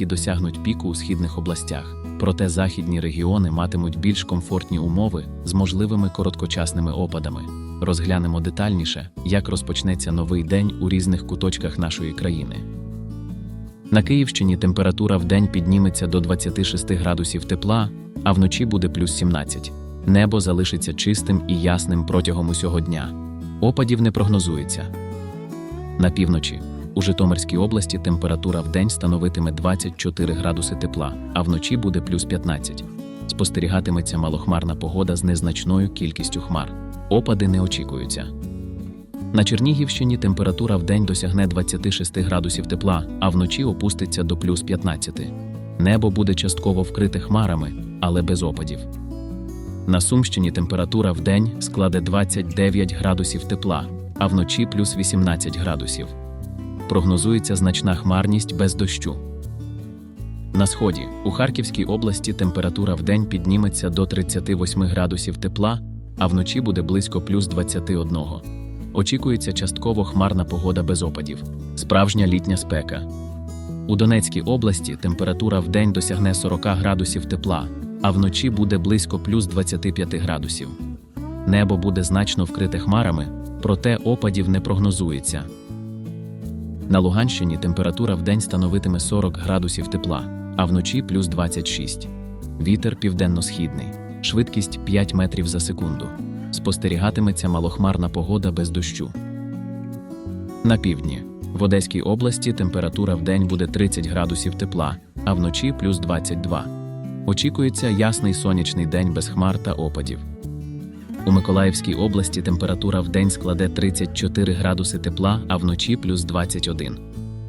які досягнуть піку у східних областях. Проте західні регіони матимуть більш комфортні умови з можливими короткочасними опадами. Розглянемо детальніше, як розпочнеться новий день у різних куточках нашої країни. На Київщині температура в день підніметься до 26 градусів тепла, а вночі буде плюс 17. Небо залишиться чистим і ясним протягом усього дня. Опадів не прогнозується. На півночі у Житомирській області температура в день становитиме 24 градуси тепла, а вночі буде плюс 15. Спостерігатиметься малохмарна погода з незначною кількістю хмар. Опади не очікуються. На Чернігівщині температура в день досягне 26 градусів тепла, а вночі опуститься до плюс 15. Небо буде частково вкрите хмарами, але без опадів. На Сумщині температура в день складе 29 градусів тепла, а вночі плюс 18 градусів. Прогнозується значна хмарність без дощу. На сході у Харківській області температура в день підніметься до 38 градусів тепла, а вночі буде близько плюс 21. Очікується частково хмарна погода без опадів, справжня літня спека. У Донецькій області температура в день досягне 40 градусів тепла, а вночі буде близько плюс 25 градусів. Небо буде значно вкрите хмарами, проте опадів не прогнозується. На Луганщині температура в день становитиме 40 градусів тепла, а вночі плюс 26. Вітер південно-східний, швидкість 5 метрів за секунду. Спостерігатиметься малохмарна погода без дощу. На півдні в Одеській області температура в день буде 30 градусів тепла, а вночі плюс 22. Очікується ясний сонячний день без хмар та опадів. У Миколаївській області температура в день складе 34 градуси тепла, а вночі плюс 21.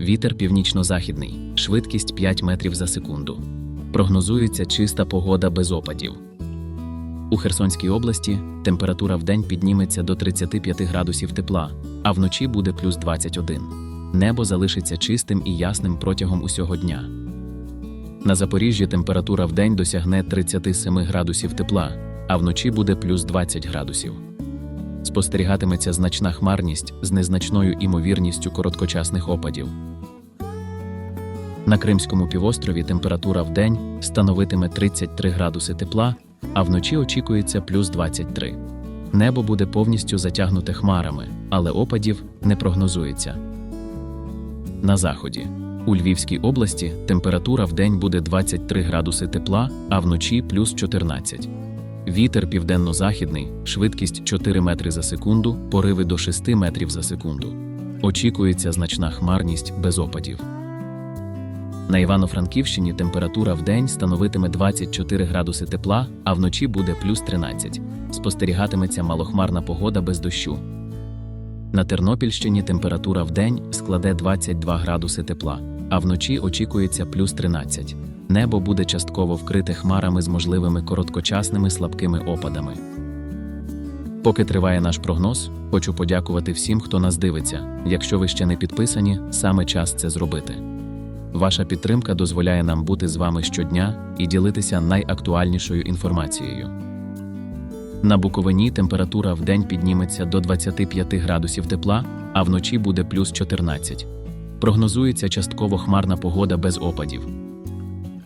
Вітер північно-західний, швидкість 5 метрів за секунду. Прогнозується чиста погода без опадів. У Херсонській області температура в день підніметься до 35 градусів тепла, а вночі буде плюс 21. Небо залишиться чистим і ясним протягом усього дня. На Запоріжжі температура в день досягне 37 градусів тепла, а вночі буде плюс 20 градусів. Спостерігатиметься значна хмарність з незначною імовірністю короткочасних опадів. На Кримському півострові температура в день становитиме 33 градуси тепла, а вночі очікується плюс 23. Небо буде повністю затягнуте хмарами, але опадів не прогнозується. На заході у Львівській області температура в день буде 23 градуси тепла, а вночі плюс 14. Вітер південно-західний, швидкість 4 метри за секунду, пориви до 6 метрів за секунду. Очікується значна хмарність без опадів. На Івано-Франківщині температура в день становитиме 24 градуси тепла, а вночі буде плюс 13. Спостерігатиметься малохмарна погода без дощу. На Тернопільщині температура в день складе 22 градуси тепла, а вночі очікується плюс 13. Небо буде частково вкрите хмарами з можливими короткочасними слабкими опадами. Поки триває наш прогноз, хочу подякувати всім, хто нас дивиться. Якщо ви ще не підписані, саме час це зробити. Ваша підтримка дозволяє нам бути з вами щодня і ділитися найактуальнішою інформацією. На Буковині температура в день підніметься до 25 градусів тепла, а вночі буде плюс 14. Прогнозується частково хмарна погода без опадів.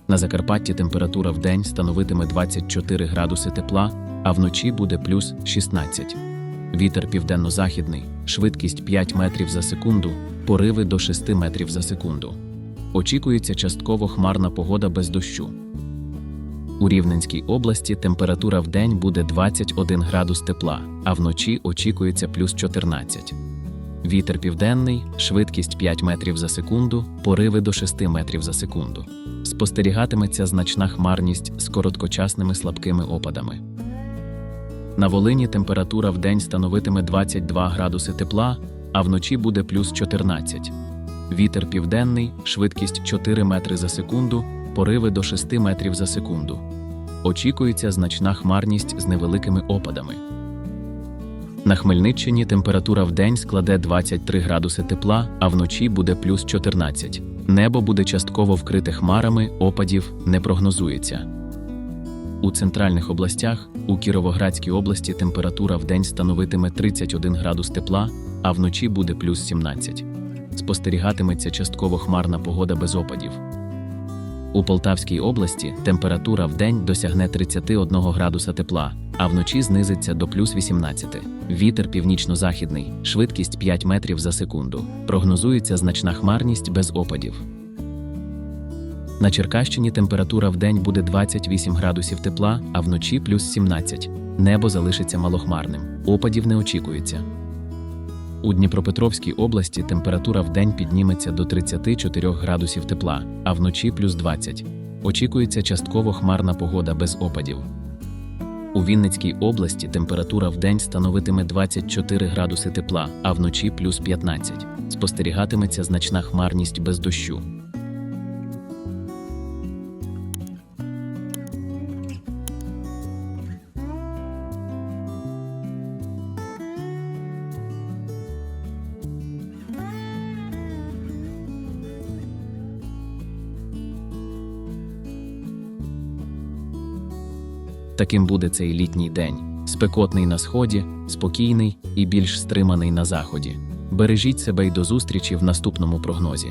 На Закарпатті температура в день становитиме 24 градуси тепла, а вночі буде плюс 16. Вітер південно-західний, швидкість 5 метрів за секунду, пориви до 6 метрів за секунду. Очікується частково хмарна погода без дощу. У Рівненській області температура в день буде 21 градус тепла, а вночі очікується плюс 14. Вітер південний, швидкість 5 метрів за секунду, пориви до 6 метрів за секунду. Спостерігатиметься значна хмарність з короткочасними слабкими опадами. На Волині температура в день становитиме 22 градуси тепла, а вночі буде плюс 14. Вітер південний, швидкість 4 метри за секунду, пориви до 6 метрів за секунду. Очікується значна хмарність з невеликими опадами. На Хмельниччині температура в день складе 23 градуси тепла, а вночі буде плюс 14. Небо буде частково вкрите хмарами, опадів не прогнозується. У центральних областях у Кіровоградській області температура в день становитиме 31 градус тепла, а вночі буде плюс 17. Спостерігатиметься частково хмарна погода без опадів. У Полтавській області температура в день досягне 31 градуса тепла, а вночі знизиться до плюс 18. Вітер північно-західний, швидкість 5 метрів за секунду. Прогнозується значна хмарність без опадів. На Черкащині температура в день буде 28 градусів тепла, а вночі плюс 17. Небо залишиться малохмарним. Опадів не очікується. У Дніпропетровській області температура в день підніметься до 34 градусів тепла, а вночі плюс 20. Очікується частково хмарна погода без опадів. У Вінницькій області температура в день становитиме 24 градуси тепла, а вночі плюс 15. Спостерігатиметься значна хмарність без дощу. Таким буде цей літній день: спекотний на сході, спокійний і більш стриманий на заході. Бережіть себе й до зустрічі в наступному прогнозі.